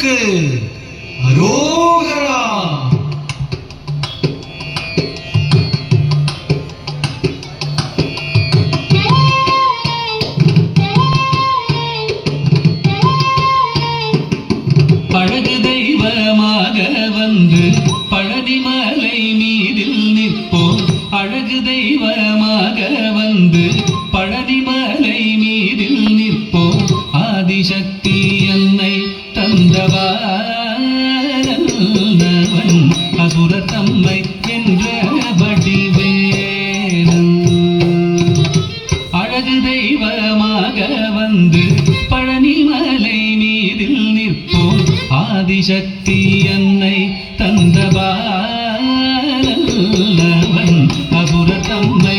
கோயிலுக்கு அரோகரா. பழகு தெய்வமாக வந்து பழனி மலை மீதில் நிற்போம். அழகு தெய்வமாக வந்து பழனி மலை மீதில் நிற்போம். ஆதிசக்தி ஆதிசக்தி என்னை தந்தவான் அசுர தந்த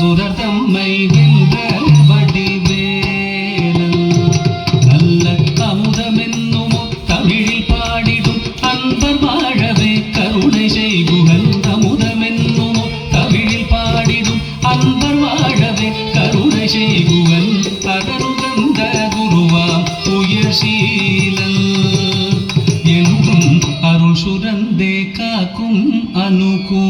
சுரர் தம்மை வென்ற வடிவேலன். நல்ல அமுதமென்னும் தமிழில் பாடிடும் அன்பர் வாழவே கருணை செய்குகன் அமுதமென்னும் தமிழில் பாடிடும் அன்பர் வாழவே கருணை செய்குகன் அகருகந்த குருவாம் உயர் சீலல் என்றும் அருள் சுரந்தே காக்கும் அனுகூ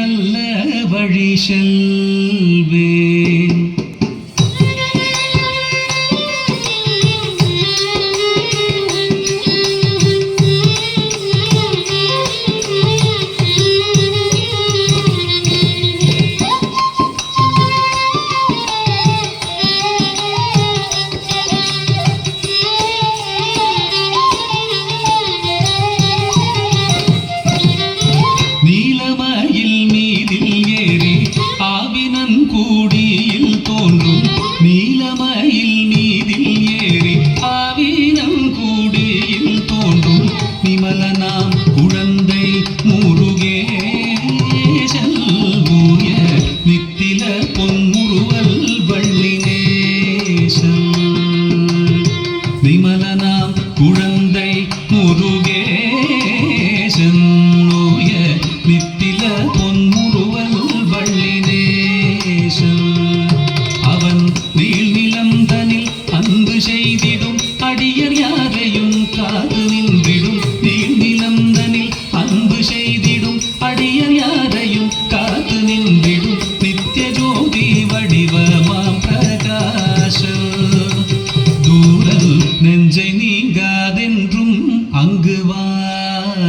நல்ல வழி செல்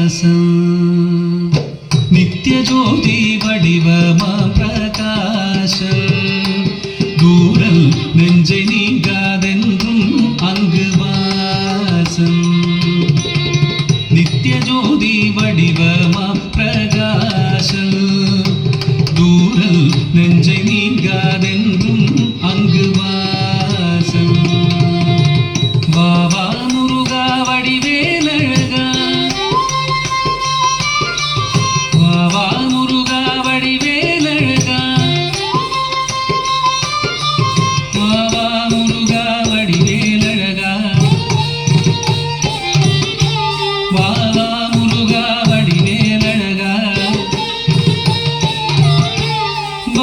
பிரகாசம் நித்திய ஜோதி வடிவமா பிரகாசம் தூரம் நெஞ்சை நீங்காதென்றும் அங்கு வாசம் நித்திய ஜோதி வடிவமா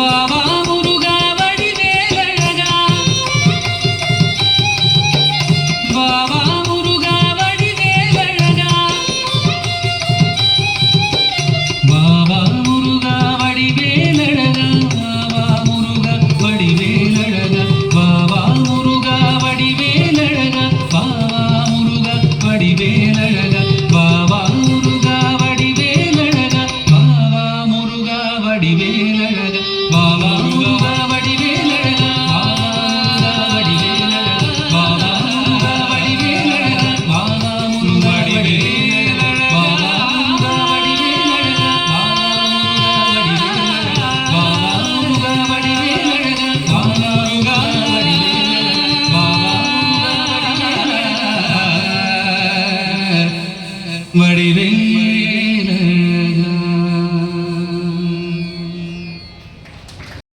Oh.